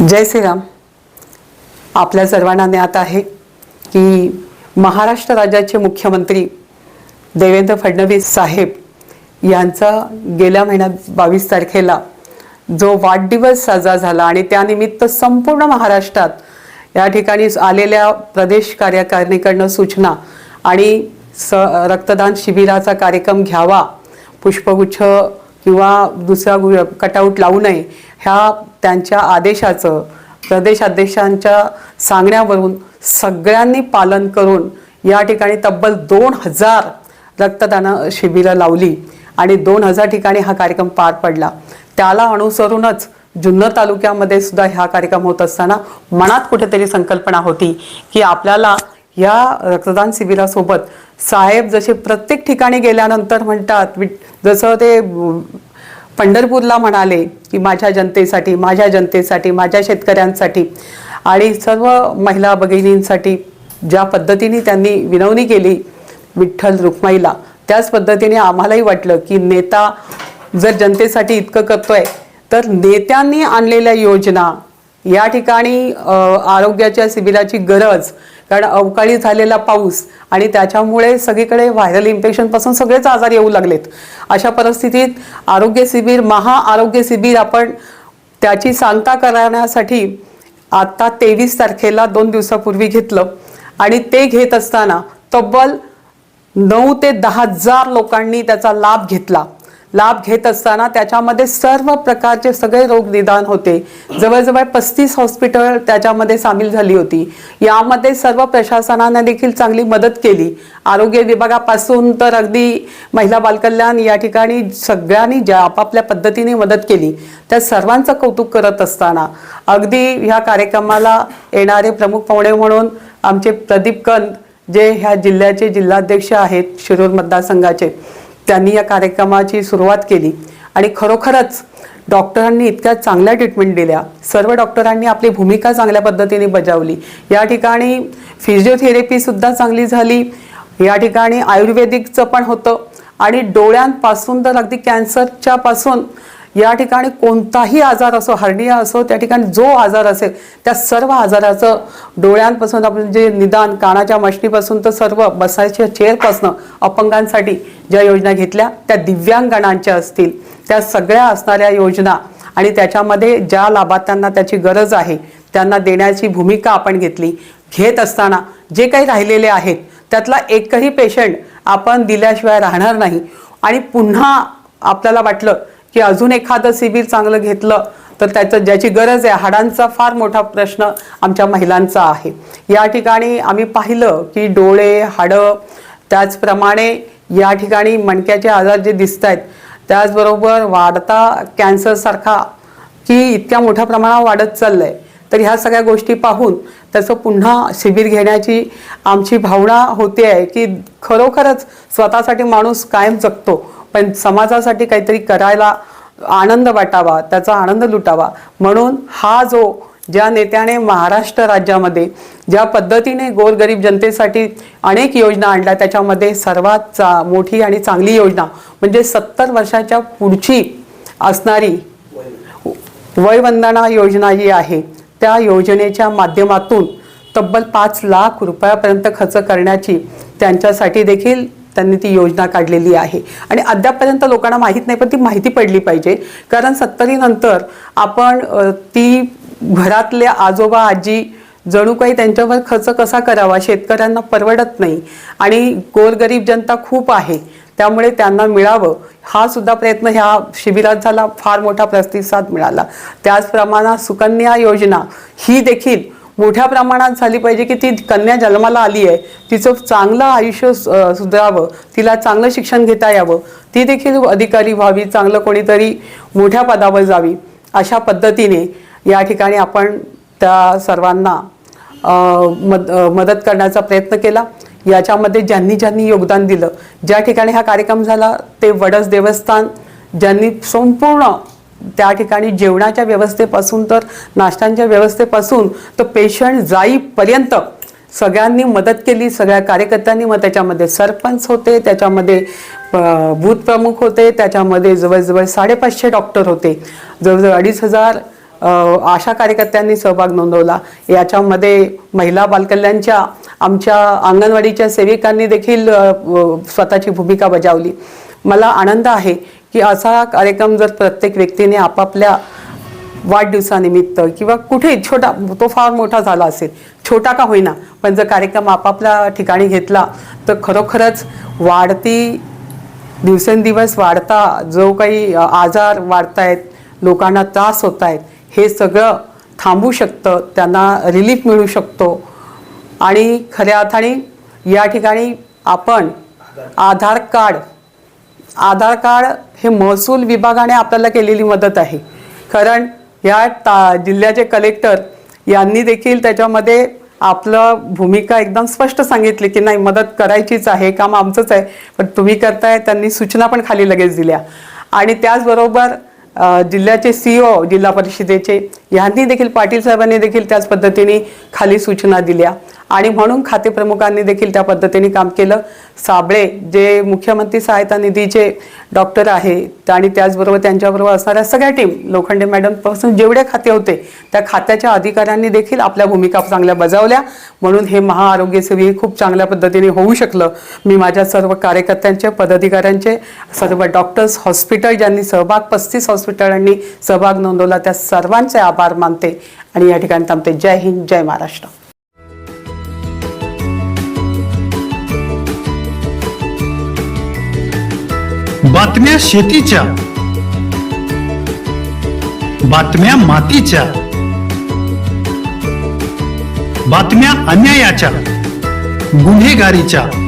जय श्रीराम. आपल्या सर्वांना ज्ञात आहे की महाराष्ट्र राज्याचे मुख्यमंत्री देवेंद्र फडणवीस साहेब यांचा गेल्या महिन्यात बावीस तारखेला जो वाढदिवस साजरा झाला आणि त्यानिमित्त संपूर्ण महाराष्ट्रात या ठिकाणी आलेल्या प्रदेश कार्यकारिणीकडनं सूचना आणि स रक्तदान शिबिराचा कार्यक्रम घ्यावा पुष्पगुच्छ किंवा दुसरा गु- कटआउट लावू नये ह्या त्यांच्या आदेशाचं प्रदेशाध्यक्षांच्या सांगण्यावरून सगळ्यांनी पालन करून या ठिकाणी तब्बल दोन हजार रक्तदान शिबिरं लावली आणि दोन हजार ठिकाणी हा कार्यक्रम पार पडला. त्याला अनुसरूनच जुन्नर तालुक्यामध्ये सुद्धा हा कार्यक्रम होत असताना मनात कुठेतरी संकल्पना होती की आपल्याला या रक्तदान शिबिरासोबत साहेब जसे प्रत्येक ठिकाणी गेल्यानंतर म्हणतात वि- जसं ते पंढरपूरला म्हणाले की माझ्या जनतेसाठी माझ्या जनतेसाठी माझ्या शेतकऱ्यांसाठी आणि सर्व महिला भगिनींसाठी ज्या पद्धतीने त्यांनी विनवणी केली विठ्ठल रुक्माईला त्याच पद्धतीने आम्हालाही वाटलं की नेता जर जनतेसाठी इतकं करतोय तर नेत्यांनी आणलेल्या योजना या ठिकाणी आरोग्याच्या शिबिराची गरज कारण अवकाळी झालेला पाऊस आणि त्याच्यामुळे सगळीकडे व्हायरल इन्फेक्शनपासून सगळेच आजार येऊ लागलेत. अशा परिस्थितीत आरोग्य शिबिर महाआरोग्य शिबिर आपण त्याची सांगता करण्यासाठी आता तेवीस तारखेला दोन दिवसापूर्वी घेतलं. आणि ते घेत असताना तब्बल नऊ ते दहा हजार लोकांनी त्याचा लाभ घेतला. लाभ घेत असताना त्याच्यामध्ये सर्व प्रकारचे सगळे रोग निदान होते. जवळजवळ पस्तीस हॉस्पिटल त्याच्यामध्ये सामील झाली होती. यामध्ये सर्व प्रशासनाने देखील चांगली मदत केली. आरोग्य विभागापासून तर अगदी महिला बालकल्याण या ठिकाणी सगळ्यांनी ज्या आपापल्या पद्धतीने मदत केली त्या सर्वांचं कौतुक करत असताना अगदी ह्या कार्यक्रमाला येणारे प्रमुख पाहुणे म्हणून आमचे प्रदीप कंद जे ह्या जिल्ह्याचे जिल्हाध्यक्ष आहेत शिरूर मतदारसंघाचे. त्यांनी या कार्यक्रमाची सुरुवात केली. आणि खरोखरच डॉक्टरांनी इतक्या चांगल्या ट्रीटमेंट दिल्या. सर्व डॉक्टरांनी आपली भूमिका चांगल्या पद्धतीने बजावली. या ठिकाणी फिजिओथेरपीसुद्धा चांगली झाली. या ठिकाणी आयुर्वेदिकचं पण होतं. आणि डोळ्यांपासून तर अगदी कॅन्सरच्या पासून या ठिकाणी कोणताही आजार असो हर्निया असो त्या ठिकाणी जो आजार असेल त्या सर्व आजाराचं डोळ्यांपासून आपण जे निदान कानाच्या मशनीपासून तर सर्व बसायच्या चेअरपासनं अपंगांसाठी ज्या योजना घेतल्या त्या दिव्यांगणांच्या असतील त्या सगळ्या असणाऱ्या योजना आणि त्याच्यामध्ये ज्या लाभार्थ्यांना त्याची गरज आहे त्यांना देण्याची भूमिका आपण घेतली घेत असताना जे काही राहिलेले आहेत त्यातला एकही पेशंट आपण दिल्याशिवाय राहणार नाही आणि पुन्हा आपल्याला वाटलं की अजून एखादं शिबिर चांगलं घेतलं तर त्याचं ज्याची गरज आहे हाडांचा फार मोठा प्रश्न आमच्या महिलांचा आहे. या ठिकाणी आम्ही पाहिलं की डोळे हाडं त्याचप्रमाणे या ठिकाणी मणक्याचे आजार जे दिसत आहेत त्याचबरोबर वाढता कॅन्सरसारखा की इतक्या मोठ्या प्रमाणात वाढत चाललं आहे तर ह्या सगळ्या गोष्टी पाहून त्याचं पुन्हा शिबिर घेण्याची आमची भावना होते आहे की खरोखरच स्वतःसाठी माणूस कायम जगतो. पण समाजासाठी काहीतरी करायला आनंद वाटावा त्याचा आनंद लुटावा. म्हणून हा जो ज्या नेत्याने महाराष्ट्र राज्यामध्ये ज्या पद्धतीने गोरगरीब जनतेसाठी अनेक योजना आणल्या त्याच्यामध्ये सर्वात चा मोठी आणि चांगली योजना म्हणजे सत्तर वर्षाच्या पुढची असणारी वयवंदना योजना जी आहे. त्या योजनेच्या माध्यमातून तब्बल पाच लाख रुपयापर्यंत खर्च करण्याची त्यांच्यासाठी देखील त्यांनी ती योजना काढलेली आहे. आणि अद्यापपर्यंत लोकांना माहीत नाही पण ती माहिती पडली पाहिजे. कारण सत्तरीनंतर आपण ती घरातल्या आजोबा आजी जणू काही त्यांच्यावर खर्च कसा करावा? शेतकऱ्यांना परवडत नाही. आणि गोरगरीब जनता खूप आहे. त्यामुळे त्यांना मिळावं. हा सुद्धा प्रयत्न ह्या शिबिरात झाला. फार मोठा प्रतिसाद मिळाला. त्याचप्रमाणे सुकन्या योजना ही देखील मोठ्या प्रमाणात झाली पाहिजे की ती कन्या जन्माला आली आहे तिचं चांगलं आयुष्य स- सुधारावं तिला चांगलं शिक्षण घेता यावं ती देखील अधिकारी व्हावी चांगलं कोणीतरी मोठ्या पदावर जावी अशा पद्धतीने या ठिकाणी आपण त्या सर्वांना मद मदत करण्याचा प्रयत्न केला. याच्यामध्ये ज्यांनी ज्यांनी योगदान दिलं ज्या ठिकाणी हा कार्यक्रम झाला ते वडस देवस्थान ज्यांनी संपूर्ण त्या ठिकाणी जेवणाच्या व्यवस्थेपासून तर नाश्त्यांच्या व्यवस्थेपासून तर पेशंट जाईपर्यंत सगळ्यांनी मदत केली सगळ्या कार्यकर्त्यांनी. मग त्याच्यामध्ये सरपंच होते त्याच्यामध्ये अ, बूथ प्रमुख होते त्याच्यामध्ये जवळजवळ साडेपाचशे डॉक्टर होते. जवळजवळ अडीच हजार आशा कार्यकर्त्यांनी सहभाग नोंदवला. याच्यामध्ये महिला बालकल्याणच्या आमच्या अंगणवाडीच्या सेविकांनी देखील स्वतःची भूमिका बजावली. मला आनंद आहे की असा कार्यक्रम जर प्रत्येक व्यक्तीने आपापल्या वाढदिवसानिमित्त किंवा कुठे छोटा तो फार मोठा झाला असेल छोटा का होईना पण जर कार्यक्रम आपापल्या ठिकाणी घेतला तर खरोखरच वाढती दिवसेंदिवस वाढता जो काही आजार आजार वाढतायत लोकांना त्रास होत आहेत हे सगळं थांबू शकतं त्यांना रिलीफ मिळू शकतो. आणि खऱ्या अर्थाने या ठिकाणी आपण आधार कार्ड आधार कार्ड हे महसूल विभागाने आपल्याला केलेली मदत आहे. कारण या ता जिल्ह्याचे कलेक्टर यांनी देखील त्याच्यामध्ये आपलं भूमिका एकदम स्पष्ट सांगितली की नाही मदत करायचीच आहे काम आमचंच आहे पण तुम्ही करताय त्यांनी सूचना पण खाली लगेच दिल्या. आणि त्याचबरोबर जिल्ह्याचे सीओ जिल्हा परिषदेचे यांनी देखील पाटील साहेबांनी देखील त्याच पद्धतीने खाली सूचना दिल्या. आणि म्हणून खाते प्रमुखांनी देखील त्या पद्धतीने काम केलं. साबळे जे मुख्यमंत्री सहायता निधीचे डॉक्टर आहेत आणि त्याचबरोबर त्यांच्याबरोबर असणाऱ्या सगळ्या टीम लोखंडे मॅडमपासून जेवढे खाते होते त्या खात्याच्या अधिकाऱ्यांनी देखील आपल्या भूमिका चांगल्या बजावल्या. म्हणून हे महाआरोग्य सेवी खूप चांगल्या पद्धतीने होऊ शकलं. मी माझ्या सर्व कार्यकर्त्यांचे पदाधिकाऱ्यांचे सर्व डॉक्टर्स हॉस्पिटल ज्यांनी सहभाग पस्तीस हॉस्पिटल हॉस्पिटलांनी सहभाग नोंदवला. त्या सर्वांचे आभार मानते. आणि या ठिकाणी थांबते. जय हिंद जय महाराष्ट्र. बातम्या शेतीच्या. बातम्या मातीच्या. बातम्या अन्यायाच्या. गुन्हेगारीच्या.